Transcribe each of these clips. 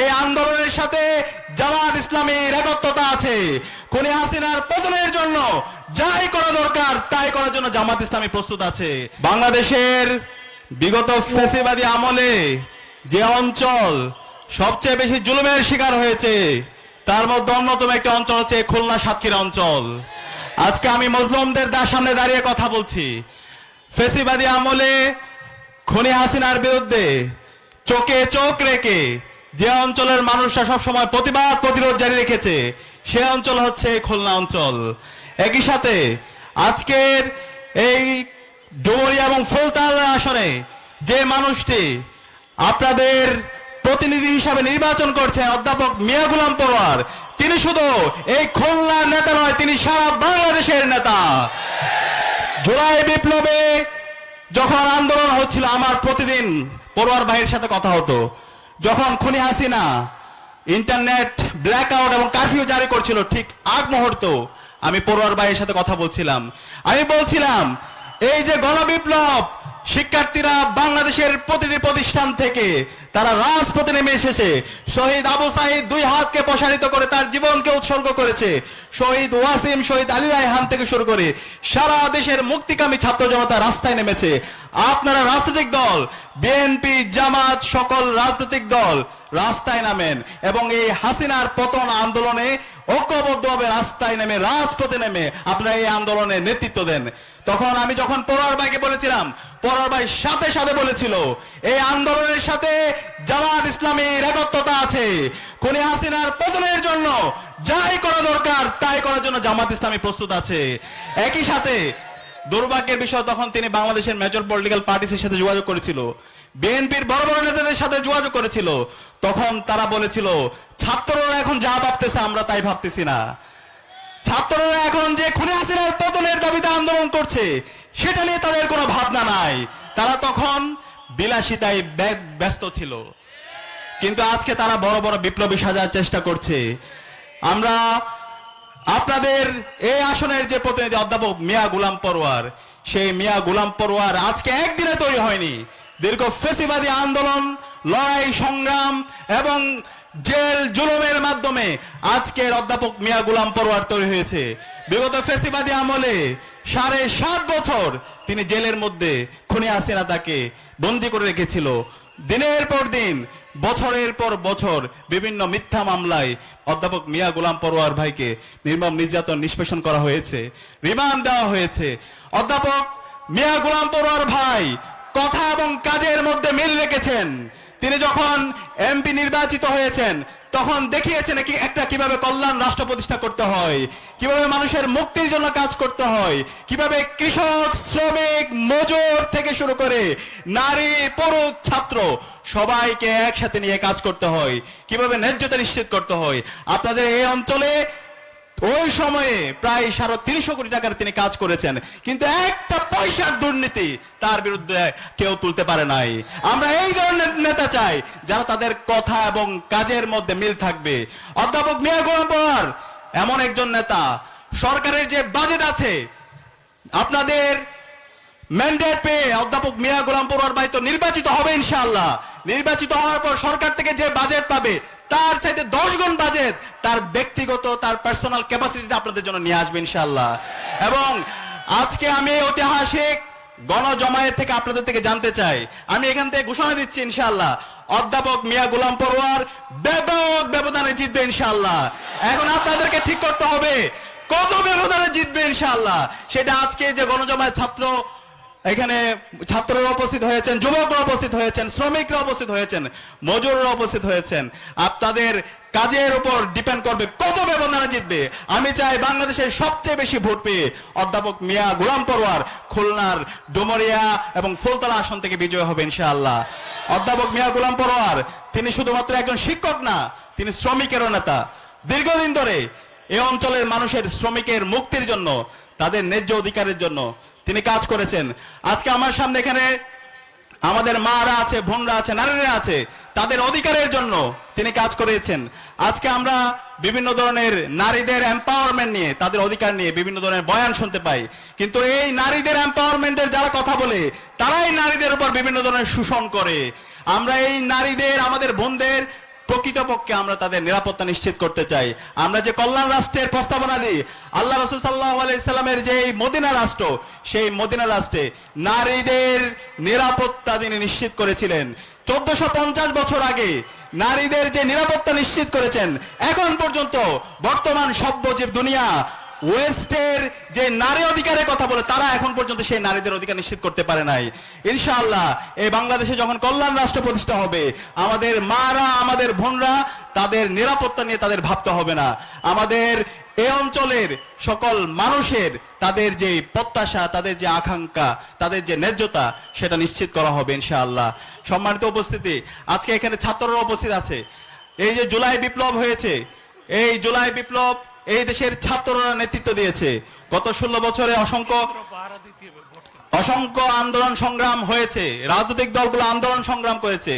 এই আন্দোলনের সাথে জামাত ইসলামের একত্রতা আছে। কোন হাসিনার পতনের জন্য যাই করা দরকার, তাই করার জন্য জামাত ইসলামী প্রস্তুত আছে। বাংলাদেশের বিগত ফেসিবাদী আমলে যে অঞ্চল সবচেয়ে বেশি জুলুমের শিকার হয়েছে, তার মধ্যে অন্যতম একটা অঞ্চল হচ্ছে খুলনা সাতক্ষীরা অঞ্চল। আজকে আমি মজলুমদের সামনে দাঁড়িয়ে কথা বলছি। ফেসিবাদী আমলে খনি হাসিনার বিরুদ্ধে চোখে চোখ রেখে যে অঞ্চলের মানুষরা সবসময় প্রতিবাদ, প্রতিরোধ জারি রেখেছে, সে অঞ্চল হচ্ছে খুলনা অঞ্চল। একই সাথে আজকের এই ডুমরিয়া এবং ফুলতাল আসনে যে মানুষটি আপনাদের প্রতিনিধি হিসাবে নির্বাচন করছেন অধ্যাপক মিয়া গুলাম পরোয়ার, তিনি শুধু এই খুলনার নেতা নয়, তিনি সারা বাংলাদেশের নেতা। জুলাই বিপ্লবে যখন আন্দোলন হচ্ছিল, আমার প্রতিদিন পড়ুয়ার ভাইয়ের সাথে কথা হতো। যখন খুনি হাসিনা ইন্টারনেট ব্ল্যাক আউট এবং কারফিউ জারি করছিল, ঠিক আগ মুহূর্ত আমি পড়ুয়ার ভাইয়ের সাথে কথা বলছিলাম। আমি বলছিলাম, এই যে গণবিপ্লব শিক্ষার্থীরা বাংলাদেশের প্রতিটি প্রতিষ্ঠান থেকে তারা রাজপথে নেমে এসেছে। শহীদ আবু সাহিদ দুই হাতকে প্রসারিত করে তার জীবনকে উৎসর্গ করেছে। শহীদ ওয়াসিম, শহীদ আলী রায়হান থেকে শুরু করে সারা দেশের মুক্তিকামী ছাত্র জনতা রাস্তায় নেমেছে। আপনারা রাজনৈতিক দল, বিএনপি, জামাত, সকল রাজনৈতিক দল রাস্তায় নামেন এবং এই হাসিনার পতন আন্দোলনে ঐক্যবদ্ধভাবে রাস্তায় নেমে, রাজপথে নেমে আপনারা এই আন্দোলনে নেতৃত্ব দেন। তখন আমি যখন পড়ার বাইকে বলেছিলাম পরার ভাই সাথে সাথে বলেছিল, এই আন্দোলনের সাথে জামাত ইসলামীর আছে। কোন হাসিনার পতনের জন্য যাই করা দরকার, তাই করার জন্য জামাত ইসলামী প্রস্তুত আছে। একই সাথে দুর্ভাগ্যের বিষয়, তখন তিনি বাংলাদেশের মেজর পলিটিক্যাল পার্টিসের সাথে যোগাযোগ করেছিল। বিএনপির বড় বড় নেতাদের সাথে যোগাযোগ করেছিল। তখন তারা বলেছিল, ছাত্ররা এখন যা ভাবতেছে আমরা তাই ভাবতেছি না। ছাত্ররা এখন যে খুনে হাসিনার পতনের দাবিতে আন্দোলন করছে, সেটা নিয়ে তাদের কোনো ভাবনা নাই, তারা তখন বিলাসিতায় ব্যস্ত ছিল। কিন্তু আজকে তারা বড় বড় বিপ্লবী সাজার চেষ্টা করছে। আমরা আপনাদের এই আসনের যে প্রতিনিধি অধ্যাপক মিয়া গুলাম পরোয়ার, সেই মিয়া গুলাম পরোয়ার আজকে একদিনে তৈরি হয়নি। দীর্ঘ ফেসিবাদী আন্দোলন, লড়াই, সংগ্রাম এবং জেল জুলুমের মাধ্যমে আজকের অধ্যাপক মিয়া গুলাম পরোয়ার তৈরি হয়েছে। বিগত ফেসিবাদী আমলে সাড়ে সাত বছর তিনি জেলের মধ্যে খুনি হাসিনা তাকে বন্দি করে রেখেছিল। দিনের পর দিন, বছরের পর বছর বিভিন্ন মিথ্যা মামলায় অধ্যাপক মিয়া গোলাম পরোয়ার ভাইকে নির্মম নির্যাতন নিষ্পেষণ করা হয়েছে, রিমান্ড দেওয়া হয়েছে। অধ্যাপক মিয়া গোলাম পরোয়ার ভাই কথা এবং কাজের মধ্যে মিল রেখেছেন। তিনি যখন এমপি নির্বাচিত হয়েছেন তখন দেখিয়েছে নাকি একটা কীভাবে কল্যাণ রাষ্ট্র প্রতিষ্ঠা করতে হয়, কীভাবে মানুষের মুক্তির জন্য কাজ করতে হয়, কীভাবে কৃষক, শ্রমিক, মজুর থেকে শুরু করে নারী, পুরুষ, ছাত্র সবাইকে একসাথে নিয়ে কাজ করতে হয়, কীভাবে ন্যায্যতা নিশ্চিত করতে হয়। আপনাদের এই অঞ্চলে ওই সময়ে প্রায় সাড়ে তিনশো কোটি টাকার তিনি কাজ করেছেন। কিন্তু একটা পয়সার দুর্নীতি তার বিরুদ্ধে কেউ তুলতে পারে নাই। আমরা এই ধরনের নেতা চাই, যারা তাদের কথা এবং কাজের মধ্যে মিল থাকবে। অধ্যাপক মিয়া গোলাম এমন একজন নেতা, সরকারের যে বাজেট আছে, আপনাদের ম্যান্ডেট পেয়ে অধ্যাপক মিয়া গোলাম পড়ুয়ার তো নির্বাচিত হবে ইনশাআল্লাহ। নির্বাচিত হওয়ার পর সরকার থেকে যে বাজেট পাবে তার চাইতে দশ গুণ বাজেট তার ব্যক্তিগত, তার পার্সোনাল ক্যাপাসিটিটা আপনাদের জন্য নিয়ে আসবে ইনশাআল্লাহ। এবং আজকে আমি ঐতিহাসিক গণজমায়েত থেকে আপনাদের থেকে জানতে চাই। আমি এখান থেকে ঘোষণা দিচ্ছি ইনশাল্লাহ অধ্যাপক মিয়া গোলাম পড়ুয়ার ব্যাপক ব্যবধানে জিতবে ইনশাআল্লাহ। এখন আপনাদেরকে ঠিক করতে হবে, কত ব্যবধানে জিতবে ইনশাল্লাহ সেটা আজকে যে গণজমায়েত ছাত্র এখানে ছাত্ররা উপস্থিত হয়েছেন, যুবকরা উপস্থিত হয়েছেন, শ্রমিকরা উপস্থিত হয়েছেন, মজুররা উপস্থিত হয়েছেন। আপনাদের কাজের উপর ডিপেন্ড করবে কত ব্যবধানে জিতবে। আমি চাই বাংলাদেশের সবচেয়ে বেশি ভোট পেয়ে অধ্যাপক মিয়া গোলাম পরোয়ার খুলনার ডুমরিয়া এবং ফুলতলা আসন থেকে বিজয় হবে ইনশাআল্লাহ। অধ্যাপক মিয়া গোলাম পরোয়ার, তিনি শুধুমাত্র একজন শিক্ষক না, তিনি শ্রমিকেরও নেতা। দীর্ঘদিন ধরে এই অঞ্চলের মানুষের শ্রমিকের মুক্তির জন্য, তাদের ন্যায্য অধিকারের জন্য তিনি কাজ করেছেন। আজকে আমার সামনে এখানে আমাদের মারা আছে, বোনরা আছে, নারীরা আছে, তাদের অধিকারের জন্য তিনি কাজ করেছেন। আজকে আমরা বিভিন্ন ধরনের নারীদের এম্পাওয়ারমেন্ট নিয়ে, তাদের অধিকার নিয়ে বিভিন্ন ধরনের বয়ান শুনতে পাই। কিন্তু এই নারীদের এম্পাওয়ারমেন্টের যারা কথা বলে, তারাই নারীদের উপর বিভিন্ন ধরনের শোষণ করে। আমরা এই নারীদের, আমাদের বোনদের প্রকৃতপক্ষে আমরা তাদের নিরাপত্তা নিশ্চিত করতে চাই। আমরা যে কল্যাণ রাষ্ট্রের প্রস্তাবনা দিই, আল্লাহ রসুল সাল্লাহ আলাইসাল্লামের যে মদিনা রাষ্ট্র, সেই মদিনা রাষ্ট্রে নারীদের নিরাপত্তা তিনি নিশ্চিত করেছিলেন। চোদ্দশো পঞ্চাশ বছর আগে নারীদের যে নিরাপত্তা নিশ্চিত করেছেন, এখন পর্যন্ত বর্তমান সভ্যজীব দুনিয়া ওয়েস্টের যে নারী অধিকারের কথা বলে, তারা এখন পর্যন্ত সেই নারীদের অধিকার নিশ্চিত করতে পারে নাই। ইনশাআল্লাহ, এই বাংলাদেশে যখন কল্যাণ রাষ্ট্র প্রতিষ্ঠা হবে, আমাদের মারা, আমাদের বোনরা তাদের নিরাপত্তা নিয়ে তাদের ভাবতে হবে না। আমাদের এই অঞ্চলের সকল মানুষের তাদের যে প্রত্যাশা, তাদের যে আকাঙ্ক্ষা, তাদের যে ন্যায্যতা, সেটা নিশ্চিত করা হবে ইনশাআল্লাহ। সম্মানিত উপস্থিতি, আজকে এখানে ছাত্ররা উপস্থিত আছে। এই যে জুলাই বিপ্লব হয়েছে, এই জুলাই বিপ্লব এই দেশের ছাত্ররা নেতৃত্ব দিয়েছে। গত ষোলো বছরে অসংখ্য অসংখ্য আন্দোলন সংগ্রাম হয়েছে। রাজনৈতিক দলগুলো আন্দোলন সংগ্রাম করেছে,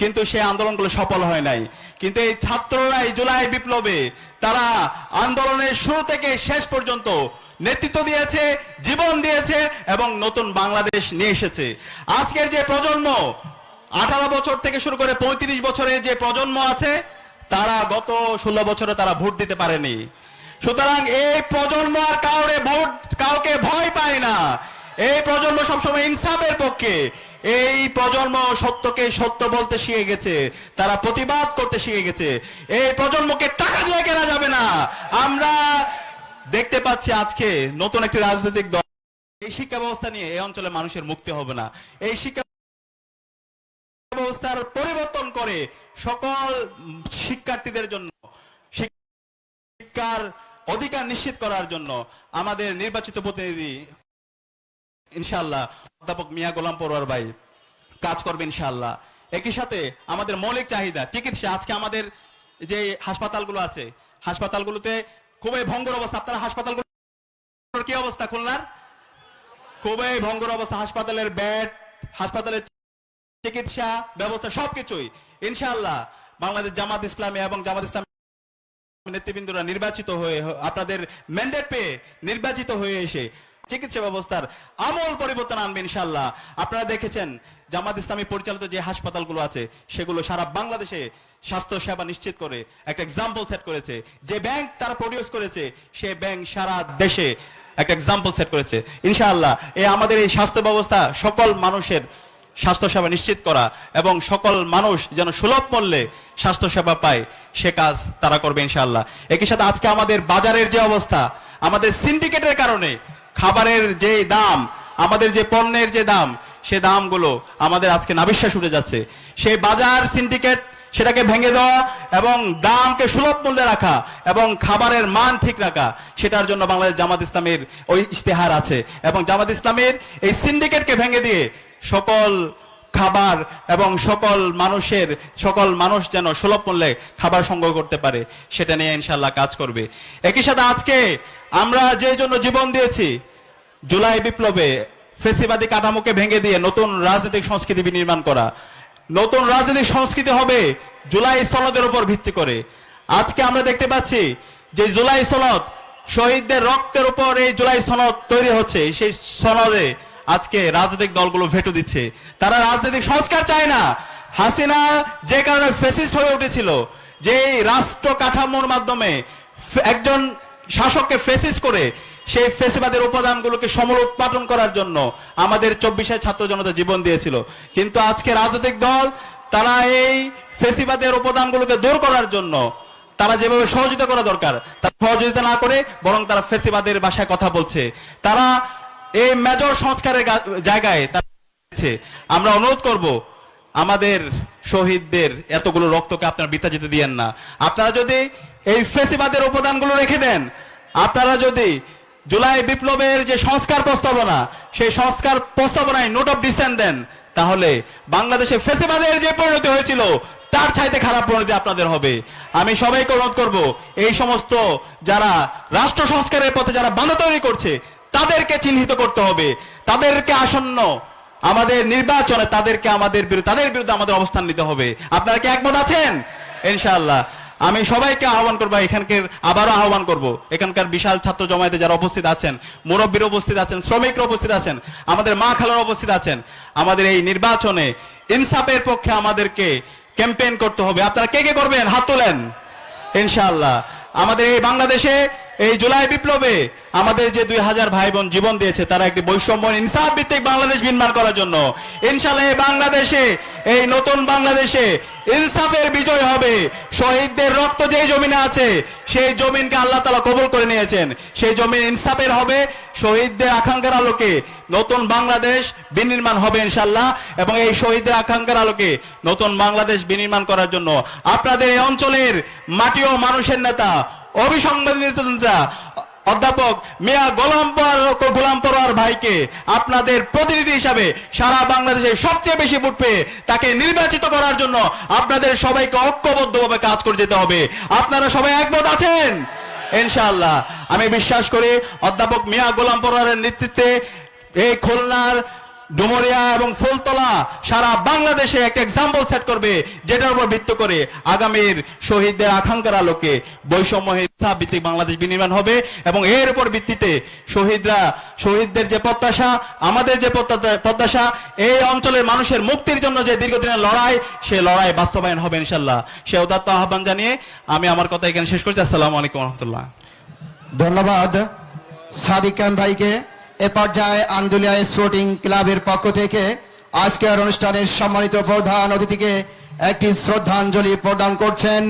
কিন্তু সেই আন্দোলনগুলো সফল হয় নাই। কিন্তু এই ছাত্ররা এই জুলাই বিপ্লবে তারা আন্দোলনের শুরু থেকে শেষ পর্যন্ত নেতৃত্ব দিয়েছে, জীবন দিয়েছে এবং নতুন বাংলাদেশ নিয়ে এসেছে। আজকের যে প্রজন্ম, আঠারো বছর থেকে শুরু করে পঁয়ত্রিশ বছরের যে প্রজন্ম আছে, তারা গত ষোলো বছরে তারা ভোট দিতে পারেনি। সুতরাং এই প্রজন্ম আর কাউরে ভোট, কাউকে ভয় পায় না। এই প্রজন্ম সবসময় ইনসাফের পক্ষে। এই প্রজন্ম সত্যকে সত্য বলতে শিখে গেছে। তারা প্রতিবাদ করতে শিখে গেছে। এই প্রজন্মকে টাকা দিয়ে কেনা যাবে না। আমরা দেখতে পাচ্ছি আজকে নতুন একটি রাজনৈতিক দল। এই শিক্ষা ব্যবস্থা নিয়ে এই অঞ্চলে মানুষের মুক্তি হবে না। এই শিক্ষা ব্যবস্থার পরিবর্তন করে সকল শিক্ষার্থীদের জন্য শিক্ষার অধিকার নিশ্চিত করার জন্য আমাদের নির্বাচিত প্রতিনিধি ইনশাআল্লাহ, অধ্যাপক মিয়া গোলাম পড়ুয়ার ভাই কাজ করবে ইনশাআল্লাহ। একই সাথে আমাদের মৌলিক চাহিদা, চিকিৎসা, আজকে আমাদের যে হাসপাতালগুলো আছে, হাসপাতালগুলোতে খুবই ভঙ্গুর অবস্থা। আপনারা হাসপাতালগুলোর কি অবস্থা খুলনার? খুবই ভঙ্গুর অবস্থা। হাসপাতালের বেড, হাসপাতালের চিকিৎসা ব্যবস্থা সবকিছুই। ইনশাল্লাহ বাংলাদেশ জামাত ইসলামী এবং জামাত ইসলাম নেতৃবৃন্দরা নির্বাচিত হয়ে আপনাদের ম্যান্ডেট পেয়ে নির্বাচিত হয়ে এসে চিকিৎসা ব্যবস্থার আমূল পরিবর্তন আনবে ইনশাল্লাহ আপনারা দেখেছেন জামাত ইসলামী পরিচালিত যে হাসপাতালগুলো আছে, সেগুলো সারা বাংলাদেশে স্বাস্থ্য সেবা নিশ্চিত করে একটা এক্সাম্পল সেট করেছে। যে ব্যাংক তারা প্রডিউস করেছে, সে ব্যাংক সারা দেশে একটা এক্সাম্পল সেট করেছে। ইনশাআল্লাহ এই আমাদের এই স্বাস্থ্য ব্যবস্থা সকল মানুষের স্বাস্থ্য সেবা নিশ্চিত করা এবং সকল মানুষ যেন সুলভ মূল্যে স্বাস্থ্য সেবা পায়, সে কাজ তারা করবে ইনশাআল্লাহ। একই সাথে আজকে আমাদের বাজারের যে অবস্থা, আমাদের সিন্ডিকেটের কারণে খাবারের যে দাম, আমাদের যে পণ্যের যে দাম, সে দামগুলো আমাদের আজকে নাবিশ্বাস উঠে যাচ্ছে। সেই বাজার সিন্ডিকেট, সেটাকে ভেঙে দেওয়া এবং দামকে সুলভ মূল্যে রাখা এবং খাবারের মান ঠিক রাখা, সেটার জন্য বাংলাদেশ জামাত ইসলামের ওই ইশতেহার আছে। এবং জামাত ইসলামের এই সিন্ডিকেটকে ভেঙে দিয়ে সকল খাবার এবং সকল মানুষের, সকল মানুষ যেন সুলভ মূল্যে খাবার সংগ্রহ করতে পারে, সেটা নিয়ে ইনশাল্লাহ কাজ করবে। একই সাথে আজকে আমরা যে জন্য জীবন দিয়েছি, জুলাই বিপ্লবে ফেসিবাদী কাঠামোকে ভেঙে দিয়ে নতুন রাজনৈতিক সংস্কৃতি বিনির্মাণ করা। নতুন রাজনৈতিক সংস্কৃতি হবে জুলাই সনদের উপর ভিত্তি করে। আজকে আমরা দেখতে পাচ্ছি যে জুলাই সনদ শহীদদের রক্তের উপর এই জুলাই সনদ তৈরি হচ্ছে। সেই সনদে আজকে রাজনৈতিক দলগুলো ভেটো দিচ্ছে। তারা রাজনৈতিক সংস্কার চায় না। হাসিনা যে কারণে ফেসিস্ট হয়ে উঠেছিল, যে রাষ্ট্র কাঠামোর মাধ্যমে একজন শাসককে ফেসিস করে, সেই ফেসিবাদের উপাদানগুলোকে সমল উৎপাদন করার জন্য আমাদের চব্বিশে ছাত্র জনতা জীবন দিয়েছিল। কিন্তু আজকে রাজনৈতিক দল, তারা এই ফেসিবাদের উপাদানগুলোকে দূর করার জন্য তারা যেভাবে সহযোগিতা করা দরকার, তারা সহযোগিতা না করে বরং তারা ফেসিবাদের ভাষায় কথা বলছে। তারা এই মেজর সংস্কারের জায়গায় আমরা অনুরোধ করব, আমাদের শহীদদের এতগুলো রক্তকে আপনারা বৃথা যেতে দিয়েন না। আপনারা যদি এই ফেসিবাদের উপাদানগুলো রেখে দেন, আপনারা যদি জুলাই বিপ্লবের যে সংস্কার প্রস্তাবনা, সেই সংস্কার প্রস্তাবনায় নোট অফ ডিসেন্ট দেন, তাহলে বাংলাদেশে ফেসিবাদের যে পরিণতি হয়েছিল, তার চাইতে খারাপ পরিণতি আপনাদের হবে। আমি সবাইকে অনুরোধ করব, এই সমস্ত যারা রাষ্ট্র সংস্কারের পথে যারা বাধা তৈরি করছে তাদেরকে চিহ্নিত করতে হবে, তাদেরকে আসন্ন। আমাদের নির্বাচনে তাদেরকে আমাদের বিরুদ্ধে, তাদের বিরুদ্ধে আমাদের অবস্থান নিতে হবে। আপনারা কি একমত আছেন? ইনশাআল্লাহ। আমি সবাইকে আহ্বান করব, এখানকার আবারও আহ্বান করব। এখানকার বিশাল ছাত্র জমায়েতে যারা উপস্থিত আছেন, মুরব্বীর উপস্থিত আছেন, শ্রমিকরা উপস্থিত আছেন, আমাদের মা খালারা উপস্থিত আছেন, আমাদের এই নির্বাচনে ইনসাফের পক্ষে আমাদেরকে ক্যাম্পেইন করতে হবে। আপনারা কে কে করবেন? হাত তোলেন। ইনশাআল্লাহ। আমাদের এই বাংলাদেশে এই জুলাই বিপ্লবে আমাদের যে দুই হাজার ভাই বোন জীবন দিয়েছে, তারা একটি বৈষম্য ইনসাফ ভিত্তিক বাংলাদেশ নির্মাণ করার জন্য, ইনশাআল্লাহ এই বাংলাদেশে, এই নতুন বাংলাদেশে ইনসাফের বিজয় হবে। শহীদদের রক্ত যে জমিনে আছে, সেই জমিনকে আল্লাহ তালা কবুল করে নিয়েছেন। সেই জমিন ইনসাফের হবে, শহীদদের আকাঙ্ক্ষার আলোকে নতুন বাংলাদেশ বিনির্মাণ হবে ইনশাল্লাহ এবং এই শহীদদের আকাঙ্ক্ষার আলোকে নতুন বাংলাদেশ বিনির্মাণ করার জন্য আপনাদের এই অঞ্চলের মাটি ও মানুষের নেতা অবিসংবাদিত নেতা অধ্যাপক মিয়া গোলাম গোলাম পরোয়ার ভাইকে আপনাদের প্রতিনিধি হিসাবে সারা বাংলাদেশে সবচেয়ে বেশি ভোট পেয়ে তাকে নির্বাচিত করার জন্য আপনাদের সবাইকে ঐক্যবদ্ধভাবে কাজ করে যেতে হবে। আপনারা সবাই একমত আছেন? ইনশাআল্লাহ। আমি বিশ্বাস করি অধ্যাপক মিয়া গোলাম পরোয়ারের নেতৃত্বে এই খুলনার ডুমরিয়া এবং ফুলতলা সারা বাংলাদেশে একটা এক্সাম্পল সেট করবে, যেটার উপর ভিত্তি করে আগামীর শহীদদের আকাঙ্ক্ষার আলোকে বৈষম্য ভিত্তিক বাংলাদেশ বিনির্মাণ হবে এবং এর উপর ভিত্তিতে শহীদরা, শহীদদের যে প্রত্যাশা, আমাদের যে প্রত্যাশা এই অঞ্চলের মানুষের মুক্তির জন্য যে দীর্ঘদিনের লড়াই, সে লড়াই বাস্তবায়ন হবে ইনশাল্লাহ সে উদাত্ত আহ্বান জানিয়ে আমি আমার কথা এখানে শেষ করছি। আসসালামু আলাইকুম রহমতুল্লাহ। ধন্যবাদ। সাদিক ভাইকে এ পর্যায়ে আন্দুলিয়া স্পোর্টিং ক্লাবের পক্ষ থেকে আজকের অনুষ্ঠানের সম্মানিত প্রধান অতিথিকে একটি শ্রদ্ধাঞ্জলি প্রদান করছেন